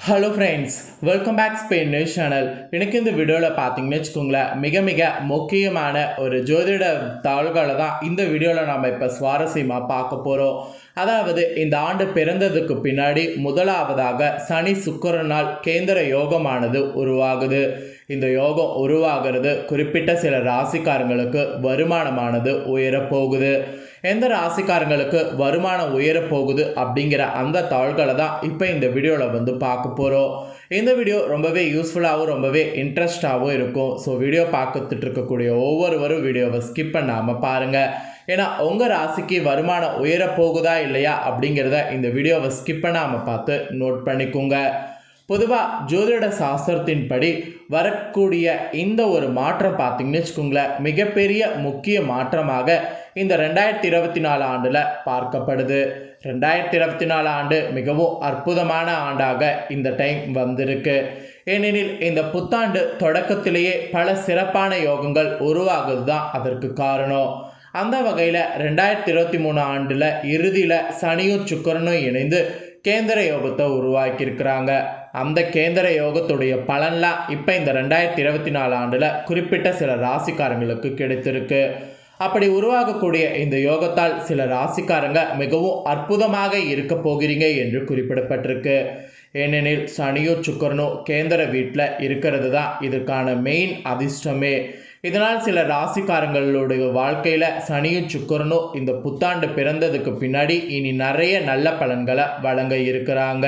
Hello friends welcome back Spain news channel எனக்கு இந்த வீடியோவில் பார்த்தீங்கன்னு வச்சுக்கோங்களேன் மிக மிக முக்கியமான ஒரு ஜோதிட தகவல்களை தான் இந்த வீடியோவில் நம்ம இப்போ சுவாரஸ்யமாக பார்க்க போகிறோம் அதாவது இந்த ஆண்டு பிறந்ததுக்கு பின்னாடி முதலாவதாக சனி சுக்கிரனால் கேந்திர யோகமானது உருவாகுது. இந்த யோகம் உருவாகிறது குறிப்பிட்ட சில ராசிக்காரங்களுக்கு வருமானமானது உயரப்போகுது. எந்த ராசிக்காரங்களுக்கு வருமானம் உயரப் போகுது அப்படிங்கிற அந்த தாள்களை தான் இப்போ இந்த வீடியோவில் வந்து பார்க்க போகிறோம். இந்த வீடியோ ரொம்பவே யூஸ்ஃபுல்லாகவும் ரொம்பவே இன்ட்ரெஸ்டாகவும் இருக்கும். ஸோ வீடியோ பார்த்துட்டு இருக்கக்கூடிய ஒவ்வொருவரும் வீடியோவை ஸ்கிப் பண்ணாமல் பாருங்கள் ஏன்னா உங்கள் ராசிக்கு வருமானம் உயரப்போகுதா இல்லையா அப்படிங்கிறத இந்த வீடியோவை ஸ்கிப் பண்ணாமல் பார்த்து நோட் பண்ணிக்கோங்க. பொதுவாக ஜோதிட சாஸ்திரத்தின்படி வரக்கூடிய இந்த ஒரு மாற்றம் பார்த்திங்கன்னு வச்சுக்கோங்களேன் மிகப்பெரிய முக்கிய மாற்றமாக இந்த ரெண்டாயிரத்தி இருபத்தி நாலு ஆண்டில் பார்க்கப்படுது. ரெண்டாயிரத்தி இருபத்தி நாலு ஆண்டு மிகவும் அற்புதமான ஆண்டாக இந்த டைம் வந்திருக்கு. ஏனெனில் இந்த புத்தாண்டு தொடக்கத்திலேயே பல சிறப்பான யோகங்கள் உருவாகுது தான் அதற்கு காரணம். அந்த வகையில் ரெண்டாயிரத்தி இருபத்தி மூணு ஆண்டில் இறுதியில் சனியும் சுக்கரனும் இணைந்து கேந்திர யோகத்தை உருவாக்கியிருக்கிறாங்க. அந்த கேந்திர யோகத்துடைய பலன்லாம் இப்போ இந்த ரெண்டாயிரத்தி இருபத்தி நாலு ஆண்டில் குறிப்பிட்ட சில ராசிக்காரங்களுக்கு கிடைத்திருக்கு. அப்படி உருவாகக்கூடிய இந்த யோகத்தால் சில ராசிக்காரங்க மிகவும் அற்புதமாக இருக்க போகிறீங்க என்று குறிப்பிடப்பட்டிருக்கு. ஏனெனில் சனியோ சுக்கரனோ கேந்திர வீட்டில் இருக்கிறது தான் இதற்கான மெயின் அதிர்ஷ்டமே. இதனால் சில ராசிக்காரங்களுடைய வாழ்க்கையில் சனியும் சுக்கரனும் இந்த புத்தாண்டு பிறந்ததுக்கு பின்னாடி இனி நிறைய நல்ல பலன்களை வழங்க இருக்கிறாங்க.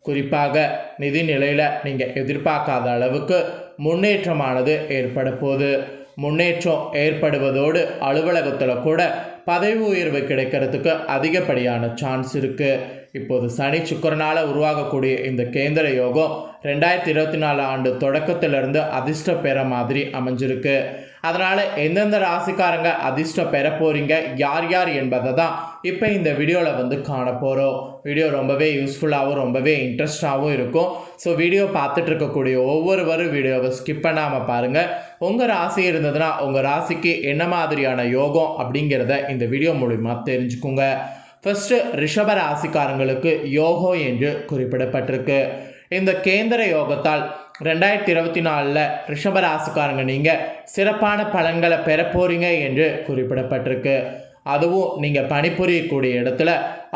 குறிப்பாக நிதி நிலையில் நீங்கள் எதிர்பார்க்காத அளவுக்கு முன்னேற்றமானது ஏற்பட போகுது. முன்னேற்றம் ஏற்படுவதோடு அலுவலகத்தில் கூட பதவி உயர்வு கிடைக்கிறதுக்கு அதிகப்படியான சான்ஸ் இருக்குது இப்போது சனி சுக்கரனால் உருவாகக்கூடிய இந்த கேந்திர யோகம் ரெண்டாயிரத்தி இருபத்தி நாலு ஆண்டு தொடக்கத்திலிருந்து அதிர்ஷ்டம் பெற மாதிரி அமைஞ்சிருக்கு. அதனால் எந்தெந்த ராசிக்காரங்க அதிர்ஷ்டம் பெற போகிறீங்க யார் யார் என்பதை தான் இப்போ இந்த வீடியோவில் வந்து காண போகிறோம் வீடியோ ரொம்பவே யூஸ்ஃபுல்லாகவும் ரொம்பவே இன்ட்ரெஸ்டாகவும் இருக்கும். ஸோ வீடியோ பார்த்துட்டு இருக்கக்கூடிய ஒவ்வொருவரும் வீடியோவை ஸ்கிப் பண்ணாமல் பாருங்கள் உங்கள் ராசி இருந்ததுன்னா உங்கள் ராசிக்கு என்ன மாதிரியான யோகம் அப்படிங்கிறத இந்த வீடியோ மூலிமா தெரிஞ்சுக்குங்க. ஃபஸ்ட்டு ரிஷப ராசிக்காரங்களுக்கு யோகம் என்று குறிப்பிடப்பட்டிருக்கு. இந்த கேந்திர யோகத்தால் ரெண்டாயிரத்தி இருபத்தி நாலில் ரிஷபராசிக்காரங்க நீங்கள் சிறப்பான பலன்களை பெற போகிறீங்க என்று குறிப்பிடப்பட்டிருக்கு. அதுவும் நீங்கள் பணிபுரியக்கூடிய இடத்துல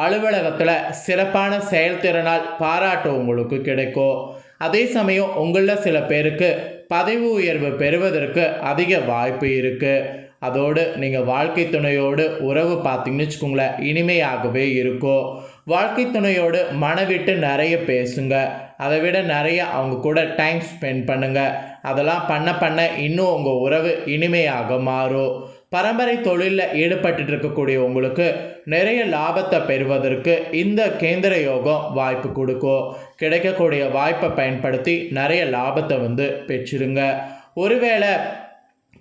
அலுவலகத்தில் சிறப்பான செயல்திறனால் பாராட்டு உங்களுக்கு கிடைக்கும். அதே சமயம் உங்களில் சில பேருக்கு பதவி உயர்வு பெறுவதற்கு அதிக வாய்ப்பு இருக்குது அதோடு நீங்கள் வாழ்க்கை துணையோடு உறவு பார்த்தீங்கன்னு வச்சுக்கோங்களேன் இனிமையாகவே இருக்கும். வாழ்க்கை துணையோடு மனவிட்டு நிறைய பேசுங்க. அதை விட நிறைய அவங்க கூட டைம் ஸ்பெண்ட் பண்ணுங்கள் அதெல்லாம் பண்ண பண்ண இன்னும் உங்கள் உறவு இனிமையாக மாறும். பரம்பரை தொழிலில் ஈடுபட்டு இருக்கக்கூடிய உங்களுக்கு நிறைய லாபத்தை பெறுவதற்கு இந்த கேந்திர யோகம் வாய்ப்பு கொடுக்கும். கிடைக்கக்கூடிய வாய்ப்பை பயன்படுத்தி நிறைய லாபத்தை வந்து பெற்றிருங்க. ஒருவேளை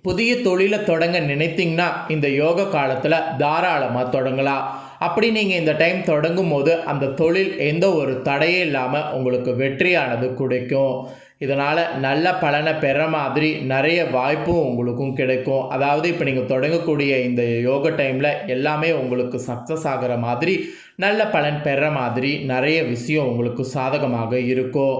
புதிய தொழிலை தொடங்க நினைத்தீங்கன்னா இந்த யோக காலத்தில் தாராளமாக தொடங்கலாம். அப்படி நீங்கள் இந்த டைம் தொடங்கும் போது அந்த தொழில் எந்த ஒரு தடையே இல்லாமல் உங்களுக்கு வெற்றியானது கிடைக்கும். இதனால் நல்ல பலனை பெற மாதிரி நிறைய வாய்ப்பும் உங்களுக்கும் கிடைக்கும். அதாவது இப்போ நீங்கள் தொடங்கக்கூடிய இந்த யோக டைமில் எல்லாமே உங்களுக்கு சக்ஸஸ் ஆகிற மாதிரி நல்ல பலன் பெற மாதிரி நிறைய விஷயம் உங்களுக்கு சாதகமாக இருக்கும்.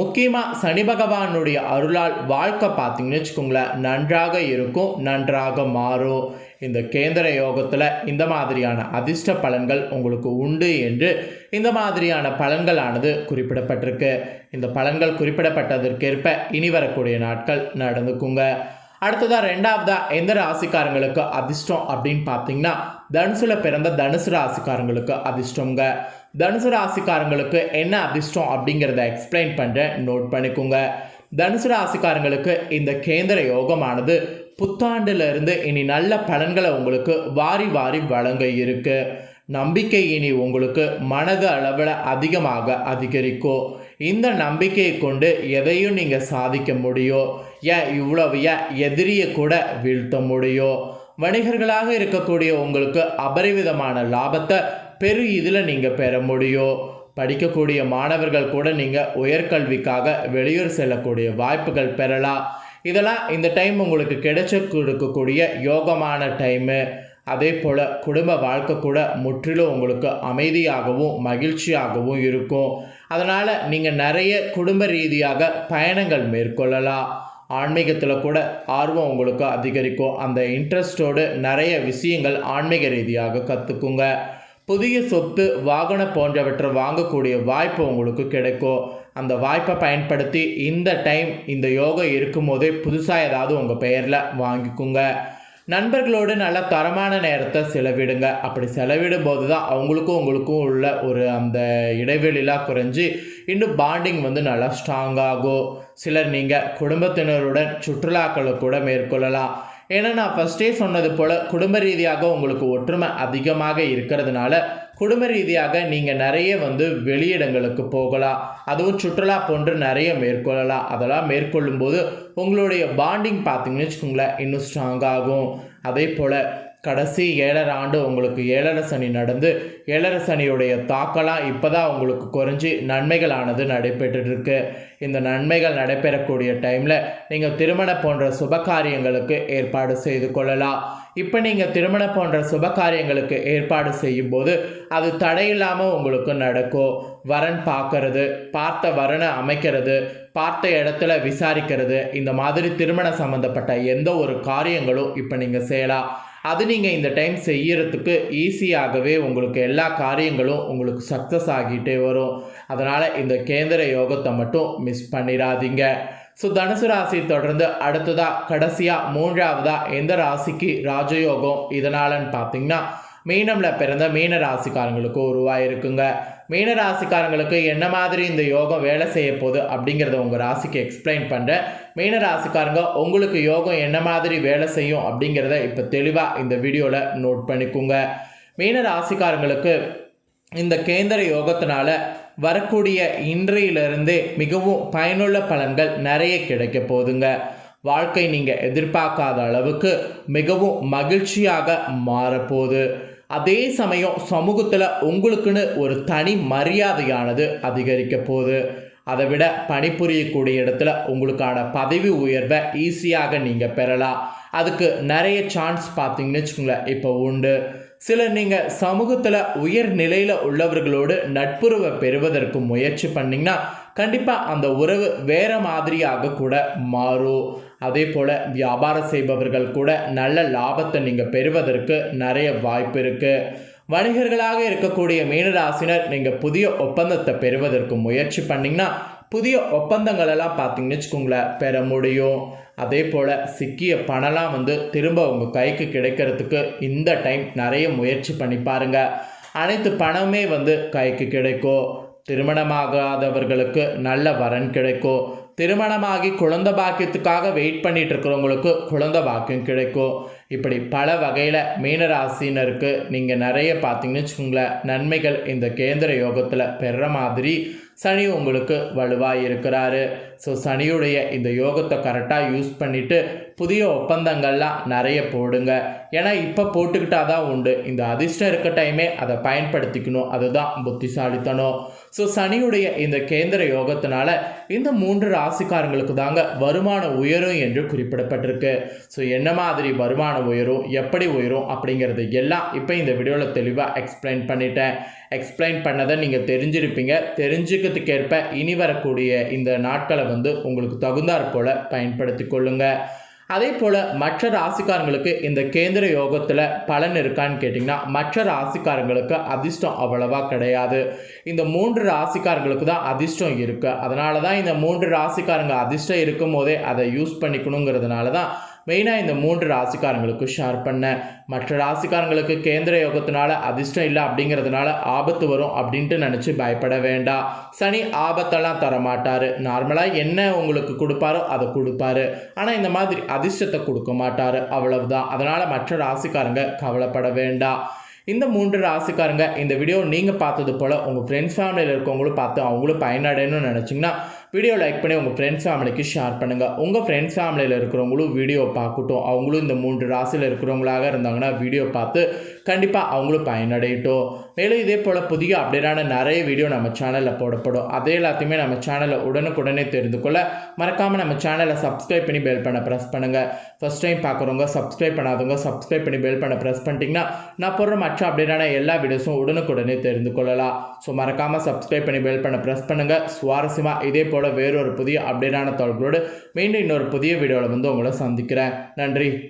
முக்கியமாக சனி பகவானுடைய அருளால் வாழ்க்கை பார்த்தீங்கன்னு வச்சுக்கோங்களேன் நன்றாக இருக்கும் நன்றாக மாறும். இந்த கேந்திர யோகத்தில் இந்த மாதிரியான அதிர்ஷ்ட பலன்கள் உங்களுக்கு உண்டு என்று இந்த மாதிரியான பலன்களானது குறிப்பிடப்பட்டிருக்கு. இந்த பலன்கள் குறிப்பிடப்பட்டதற்கேற்ப இனி வரக்கூடிய நாட்கள் நடந்துக்குங்க. அடுத்ததாக ரெண்டாவதாக எந்த ராசிக்காரங்களுக்கு அதிர்ஷ்டம் அப்படின்னு பார்த்தீங்கன்னா தனுசில் பிறந்த தனுசு ராசிக்காரங்களுக்கு அதிர்ஷ்டங்க தனுசு ராசிக்காரங்களுக்கு என்ன அதிர்ஷ்டம் அப்படிங்கிறத எக்ஸ்பிளைன் பண்ணுறேன் நோட் பண்ணிக்கோங்க. தனுசு ராசிக்காரங்களுக்கு இந்த கேந்திர யோகமானது புத்தாண்டிலிருந்து இனி நல்ல பலன்களை உங்களுக்கு வாரி வாரி வழங்க இருக்கு. நம்பிக்கை இனி உங்களுக்கு மனது அளவில் அதிகமாக அதிகரிக்கும் இந்த நம்பிக்கையை கொண்டு எதையும் நீங்கள் சாதிக்க முடியும் ஏன் இவ்வளவு ஏன் எதிரியை கூட வீழ்த்த முடியும் வணிகர்களாக இருக்கக்கூடிய உங்களுக்கு அபரிவிதமான லாபத்தை பெரு இதில் நீங்கள் பெற முடியும் படிக்கக்கூடிய மாணவர்கள் கூட நீங்கள் உயர்கல்விக்காக வெளியூர் செல்லக்கூடிய வாய்ப்புகள் பெறலாம். இதெல்லாம் இந்த டைம் உங்களுக்கு கிடைச்சி கொடுக்கக்கூடிய யோகமான டைமு அதே போல் குடும்ப வாழ்க்கை கூட முற்றிலும் உங்களுக்கு அமைதியாகவும் மகிழ்ச்சியாகவும் இருக்கும். அதனால் நீங்கள் நிறைய குடும்ப ரீதியாக பயணங்கள் மேற்கொள்ளலாம். ஆன்மீகத்தில் கூட ஆர்வம் உங்களுக்கு அதிகரிக்கும். அந்த இன்ட்ரெஸ்டோடு நிறைய விஷயங்கள் ஆன்மீக ரீதியாக கற்றுக்குங்க புதிய சொத்து வாகனம் போன்றவற்றை வாங்கக்கூடிய வாய்ப்பு உங்களுக்கு கிடைக்கும். அந்த வாய்ப்பை பயன்படுத்தி இந்த டைம் இந்த யோகா இருக்கும்போதே புதுசாக ஏதாவது உங்கள் பெயரில் வாங்கிக்குங்க. நண்பர்களோடு நல்ல தரமான நேரத்தை செலவிடுங்க. அப்படி செலவிடும் போது தான் அவங்களுக்கும் உங்களுக்கும் உள்ள ஒரு அந்த இடைவெளிலாம் குறைஞ்சி இன்னும் பாண்டிங் வந்து நல்லா ஸ்ட்ராங்காகும் சிலர் நீங்கள் குடும்பத்தினருடன் சுற்றுலாக்களை கூட மேற்கொள்ளலாம். ஏன்னா நான் ஃபஸ்ட்டே சொன்னது போல் குடும்ப ரீதியாக உங்களுக்கு ஒற்றுமை அதிகமாக இருக்கிறதுனால குடும்ப ரீதியாக நீங்கள் நிறைய வந்து வெளியிடங்களுக்கு போகலாம். அதுவும் சுற்றுலா போன்று நிறைய மேற்கொள்ளலாம். அதெல்லாம் மேற்கொள்ளும்போது உங்களுடைய பாண்டிங் பார்த்தீங்கன்னு வச்சுக்கோங்களேன் இன்னும் ஸ்ட்ராங் ஆகும். அதே போல் கடைசி ஏழரை ஆண்டு உங்களுக்கு ஏழரை சனி நடந்து ஏழரை சனியுடைய இப்போ தான் உங்களுக்கு குறைஞ்சி நன்மைகளானது நடைபெற்றுருக்கு. இந்த நன்மைகள் நடைபெறக்கூடிய டைமில் நீங்கள் திருமணம் போன்ற சுப காரியங்களுக்கு ஏற்பாடு செய்து கொள்ளலாம். இப்போ நீங்கள் திருமணம் போன்ற சுப காரியங்களுக்கு ஏற்பாடு செய்யும்போது அது தடையில்லாமல் உங்களுக்கு நடக்கும். வரன் பார்க்கறது பார்த்த வரனை அமைக்கிறது பார்த்த இடத்துல விசாரிக்கிறது இந்த மாதிரி திருமணம் சம்மந்தப்பட்ட எந்த ஒரு காரியங்களும் இப்போ நீங்கள் செய்யலாம். அது நீங்கள் இந்த டைம் செய்யறதுக்கு ஈஸியாகவே உங்களுக்கு எல்லா காரியங்களும் உங்களுக்கு சக்ஸஸ் ஆகிட்டே வரும். அதனால் இந்த கேந்திர யோகத்தை மட்டும் மிஸ் பண்ணிடாதீங்க. ஸோ தனுசு ராசி தொடர்ந்து அடுத்ததாக கடைசியாக மூன்றாவதாக எந்த ராசிக்கு ராஜயோகம் இதனாலன்னு பார்த்தீங்கன்னா மீனமில் பிறந்த மீன ராசிக்காரங்களுக்கு உருவாயிருக்குங்க. மீன ராசிக்காரங்களுக்கு என்ன மாதிரி இந்த யோகம் வேலை செய்ய போகுது அப்படிங்கிறத உங்கள் ராசிக்கு எக்ஸ்பிளைன் பண்ணுறேன் மீனராசிக்காரங்க உங்களுக்கு யோகம் என்ன மாதிரி வேலை செய்யும் அப்படிங்கிறத இப்போ தெளிவாக இந்த வீடியோவில் நோட் பண்ணிக்கோங்க. மீனராசிக்காரங்களுக்கு இந்த கேந்திர யோகத்தினால வரக்கூடிய இன்றையிலிருந்தே மிகவும் பயனுள்ள பலன்கள் நிறைய கிடைக்க போதுங்க வாழ்க்கை நீங்கள் எதிர்பார்க்காத அளவுக்கு மிகவும் மகிழ்ச்சியாக மாறப்போகுது. அதே சமயம் சமூகத்தில் உங்களுக்குன்னு ஒரு தனி மரியாதையானது அதிகரிக்க போகுது. அதை விட பணிபுரியக்கூடிய இடத்துல உங்களுக்கான பதவி உயர்வை ஈஸியாக நீங்கள் பெறலாம். அதுக்கு நிறைய சான்ஸ் பார்த்தீங்கன்னு வச்சுக்கோங்களேன் இப்போ உண்டு. சிலர் நீங்கள் சமூகத்தில் உயர் நிலையில் உள்ளவர்களோடு நட்புறவை பெறுவதற்கு முயற்சி பண்ணிங்கன்னா கண்டிப்பாக அந்த உறவு வேறு மாதிரியாக கூட மாறும். அதே போல் வியாபாரம் செய்பவர்கள் கூட நல்ல லாபத்தை நீங்கள் பெறுவதற்கு நிறைய வாய்ப்பு இருக்குது வணிகர்களாக இருக்கக்கூடிய மீனராசினர் நீங்கள் புதிய ஒப்பந்தத்தை பெறுவதற்கு முயற்சி பண்ணிங்கன்னா புதிய ஒப்பந்தங்களெல்லாம் பார்த்தீங்கன்னு வச்சுக்கோங்களேன் பெற முடியும். அதே போல் சிக்கிய பணம்லாம் வந்து திரும்ப உங்கள் கைக்கு கிடைக்கிறதுக்கு இந்த டைம் நிறைய முயற்சி பண்ணி பாருங்கள் அனைத்து பணமே வந்து கைக்கு கிடைக்கும். திருமணமாகாதவர்களுக்கு நல்ல வரன் கிடைக்கும் திருமணமாகி குழந்த பாக்கியத்துக்காக வெயிட் பண்ணிட்டு இருக்கிறவங்களுக்கு குழந்தை பாக்கியம் கிடைக்கும் இப்படி பல வகையில் மீனராசினருக்கு நீங்கள் நிறைய பார்த்தீங்கன்னு வச்சுக்கோங்களேன். நன்மைகள் இந்த கேந்திர யோகத்தில் பெற மாதிரி சனி உங்களுக்கு வலுவாக இருக்கிறாரு ஸோ சனியுடைய இந்த யோகத்தை கரெக்டாக யூஸ் பண்ணிவிட்டு புதிய ஒப்பந்தங்கள்லாம் நிறைய போடுங்க. ஏன்னா இப்போ போட்டுக்கிட்டா தான் உண்டு. இந்த அதிர்ஷ்டம் இருக்க டைமே அதை பயன்படுத்திக்கணும். அதுதான் புத்திசாலித்தனம். ஸோ சனியுடைய இந்த கேந்திர யோகத்தினால இந்த மூன்று ராசிக்காரங்களுக்கு தாங்க வருமான உயரும் என்று குறிப்பிடப்பட்டிருக்கு. ஸோ என்ன மாதிரி வருமானம் உயரும் எப்படி உயரும் அப்படிங்கிறது எல்லாம் இப்போ இந்த வீடியோவில் தெளிவாக எக்ஸ்பிளைன் பண்ணிட்டேன். எக்ஸ்பிளைன் பண்ணதை நீங்கள் தெரிஞ்சிருப்பீங்க. தெரிஞ்சுக்கிறதுக்கேற்ப இனி வரக்கூடிய இந்த நாட்களை வந்து உங்களுக்கு தகுந்தாற் போல் பயன்படுத்தி கொள்ளுங்கள் அதே போல் மற்ற ராசிக்காரங்களுக்கு இந்த கேந்திர யோகத்தில் பலன் இருக்கான்னு கேட்டிங்கன்னா மற்ற ராசிக்காரங்களுக்கு அதிர்ஷ்டம் அவ்வளவா கிடையாது. இந்த மூன்று ராசிக்காரங்களுக்கு தான் அதிர்ஷ்டம் இருக்குது அதனால தான் இந்த மூன்று ராசிக்காரங்க அதிர்ஷ்டம் இருக்கும் போதே அதை யூஸ் பண்ணிக்கணுங்கிறதுனால தான் மெயினாக இந்த மூன்று ராசிக்காரங்களுக்கு ஷேர் பண்ணேன் மற்ற ராசிக்காரங்களுக்கு கேந்திர யோகத்தினால அதிர்ஷ்டம் இல்லை அப்படிங்கிறதுனால ஆபத்து வரும் அப்படின்ட்டு நினச்சி பயப்பட வேண்டாம். சனி ஆபத்தெல்லாம் தரமாட்டார். நார்மலாக என்ன உங்களுக்கு கொடுப்பாரோ அதை கொடுப்பாரு. ஆனால் இந்த மாதிரி அதிர்ஷ்டத்தை கொடுக்க மாட்டார். அவ்வளவுதான். அதனால் மற்ற ராசிக்காரங்க கவலைப்பட வேண்டாம். இந்த மூன்று ராசிக்காரங்க இந்த வீடியோ நீங்கள் பார்த்தது போல் உங்கள் ஃப்ரெண்ட்ஸ் ஃபேமிலியில் இருக்கவங்களும் பார்த்து அவங்களும் பயனடையணும்னு நினச்சிங்கன்னா வீடியோ லைக் பண்ணி உங்கள் ஃப்ரெண்ட்ஸ் ஃபேமிலிக்கு ஷேர் பண்ணுங்கள் உங்கள் ஃப்ரெண்ட்ஸ் ஃபேமிலியில் இருக்கிறவங்களும் வீடியோ பார்க்கட்டும். அவங்களும் இந்த மூன்று ராசியில் இருக்கிறவங்களாக இருந்தாங்கன்னா வீடியோ பார்த்து கண்டிப்பாக அவங்களும் பயனடையட்டும். மேலும் இதே போல் புதிய அப்டேட்டான நிறைய வீடியோ நம்ம சேனலில் போடப்படும். அதே எல்லாத்தையுமே நம்ம சேனலில் உடனுக்குடனே தெரிந்து கொள்ள மறக்காமல் நம்ம சேனலை சப்ஸ்கிரைப் பண்ணி பெல் பண்ண ப்ரெஸ் பண்ணுங்கள் ஃபஸ்ட் டைம் பார்க்குறவங்க சப்ஸ்கிரைப் பண்ணாதவங்க சப்ஸ்கிரைப் பண்ணி பெல் பண்ண ப்ரெஸ் பண்ணிட்டீங்கன்னா நான் போடுற மற்ற அப்டேட்டான எல்லா வீடியோஸும் உடனுக்குடனே தெரிந்து கொள்ளலாம். ஸோ மறக்காமல் சப்ஸ்கிரைப் பண்ணி பெல் பண்ண ப்ரெஸ் பண்ணுங்கள் சுவாரஸ்யமாக இதே போல் போல் வேறொரு புதிய அப்டேட்டான தகவல்களோடு மீண்டும் இன்னொரு புதிய வீடியோவில் வந்து உங்களை சந்திக்கிறேன். நன்றி.